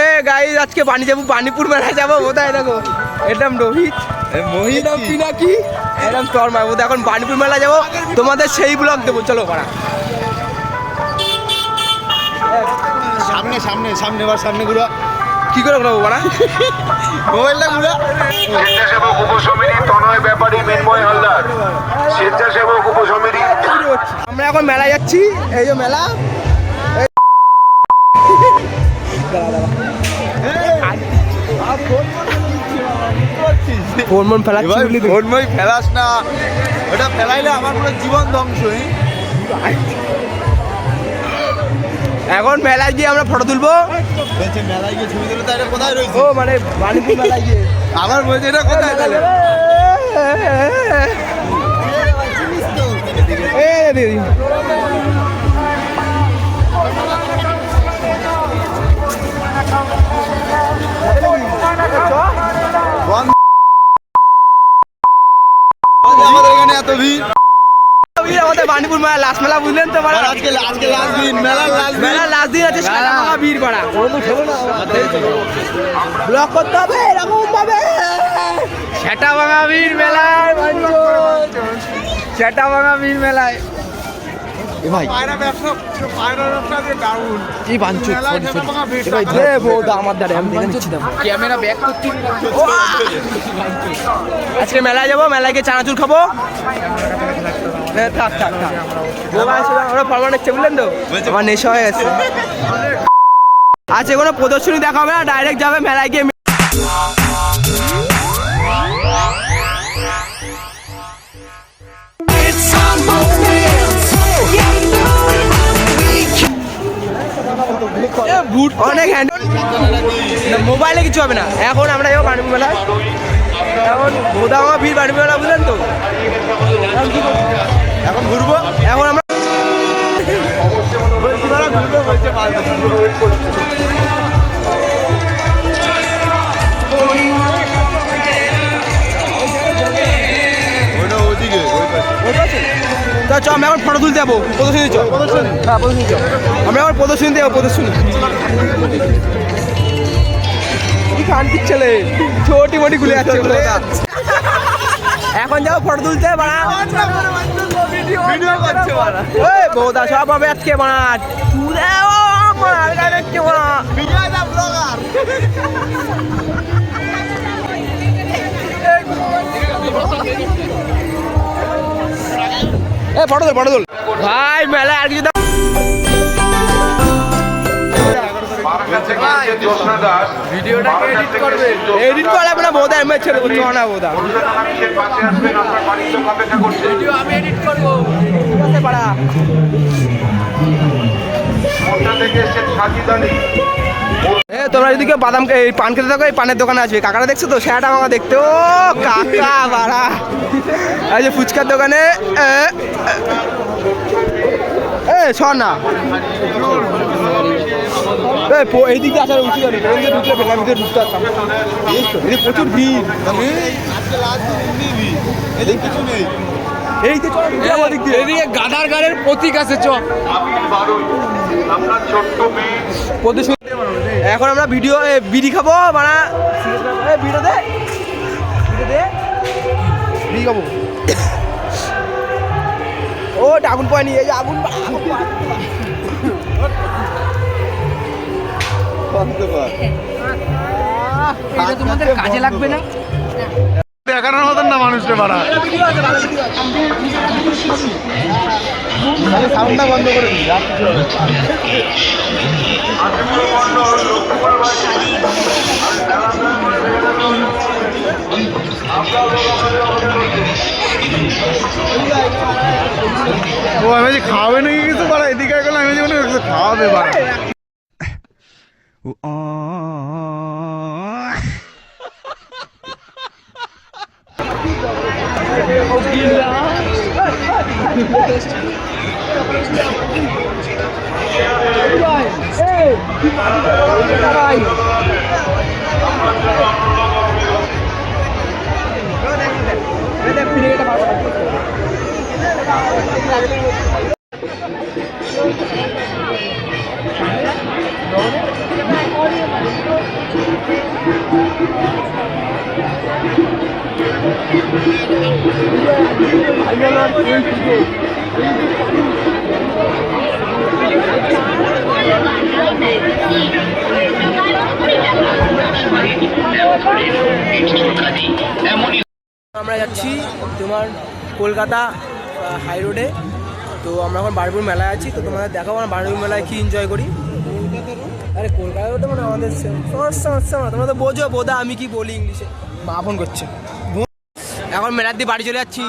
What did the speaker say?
এ guys আজকে বাণী যাব বাণীপুর মেলায় যাব কোথায় দেখো। এরকম রোহিত মোহিত পিনাকি এরকম তোর বোধ এখন বাণীপুর মেলা যাব তোমাদের সেই ব্লগ দেবো। চলো পাড়া সামনে সামনে সামনে এবার সামনে ঘুরা। কি করে নেব পাড়া মোবাইলটা ঘুরা। স্বেচ্ছাসেবক উপসমিতি তনয় ব্যাপারী মৃন্ময় হালদার। স্বেচ্ছাসেবক উপসমিতি। আমরা এখন মেলায় যাচ্ছি এই যে মেলা। ফোন মন ফেলাস না ওটা ফেলাইলে আমার পুরো জীবন ধ্বংস এখন মেলায় গিয়ে আমরা ফটো তুলবো মেলায় গিয়ে ছবি তুলে তো কোথায় রয়েছে ও মানে মেলায় গিয়ে আবার বলছে এটা কোথায় তাহলে এ দিদি এত ভিড় এই আমাদের বাণীপুর মেলা লাস্ট মেলা বুঝলেন তো পাড়া আজকে আজকে লাস্ট দিন মেলার লাস্ট মেলা লাস্ট দিন আছে সারা ভাঙা ভিড় পাড়া ব্লক করতে হবে এরকম ভাবে। সেটা ভাঙা ভিড় মেলায় সেটা ভাঙা ভিড় মেলায়। এ ভাই। কি বাঞ্চু এ বৌদা আমার দ্বারা আমি দেখে নিচ্ছি। ক্যামেরা ব্যাক করতে আজকে মেলায় যাব মেলায় গিয়ে চানাচুর খাব। এ, থাক থাক থাক। আমরা তো? নেশা হয়ে গেছে। আজকে কোনো প্রদর্শনী দেখা হবে না ডাইরেক্ট যাবে মেলায় গিয়ে। অনেক হ্যান্ড মোবাইলে কিছু হবে না। এখন আমরা যাব বাণী মেলায়। এখন গোদামা ভিড় বাণী মেলা বুঝলেন তো? তো চ আমরা এখন ফটো তুলতে যাব। প্রদর্শনী চ হ্যাঁ প্রদর্শনী চ আমরা এখন প্রদর্শনী দেবো প্রদর্শনী। কান্তির ছেলে। ছোটি মোটি গুলে যাচ্ছে এখন যাব ফটো তুলতে বাড়া। বৌদা সব হবে আজকে বাড়া। তুলে ও মার গাড়ি দেখছে বাড়া। ভিডিও না ব্লগার ফটো তুল ফটো তুল ভাই মেলা আর কিছু ভিডিওটাকে এডিট করবে এডিট করা যাবে না বৌদা এমএ ছেড়ে দেবো না করছে আমি এডিট করব। পাড়া। সাজিদানি তোমরা যদি কেউ বাদাম এই পান খেতে থাকো এই পানের দোকানে আসবে। কাকারা দেখছ তো? সেটা আমাকে দেখতে। ও কাকা বাড়া। এই যে ফুচকার দোকানে এ, এ, এ শোন না। এ, আসার উচিত হয়নি। ট্রেন দিয়ে ঢুকলে বেলার ভিতরে ঢুকতে পারতাম। জানিস তো? এদিকে প্রচুর ভিড়। এদিকে কিছু নেই। এই যে চলো ঢুকে যাব ওদিক দিয়ে। এদিকে গাদার গাড়ের প্রতীক আছে চ। আবির বারুই আপনার ছোট্ট মেয়ে প্রদর্শনী এখন আমরা ভিডিও এ, বিড়ি খাব মানে এ, ভিডিও দে। ভিডিও দে। বিড়ি খাব। ও আগুন পায়নি এই যে আগুন তোমাদের কাজে লাগবে না? দেখানোর মতন না বাড়া ও, আমি যে খাওয়াবে নাকি কিছু? বাড়া, এদিকে এখন আমি খাওয়াবে, বাড়া। Hey! আমরা যাচ্ছি তোমার কলকাতা হাই রোডে তো আমরা এখন বারপুর মেলায় আছি। তো তোমাদের দেখাবো আমরা বারপুর মেলায় কি এনজয় করি। আরে কলকাতায় তো মানে আমাদের সমস্যা সমস্যা না তোমরা তো বোঝো বোধা আমি কি বলি ইংলিশে। মা ফোন করছে। এখন মেলার দিয়ে বাড়ি চলে যাচ্ছি।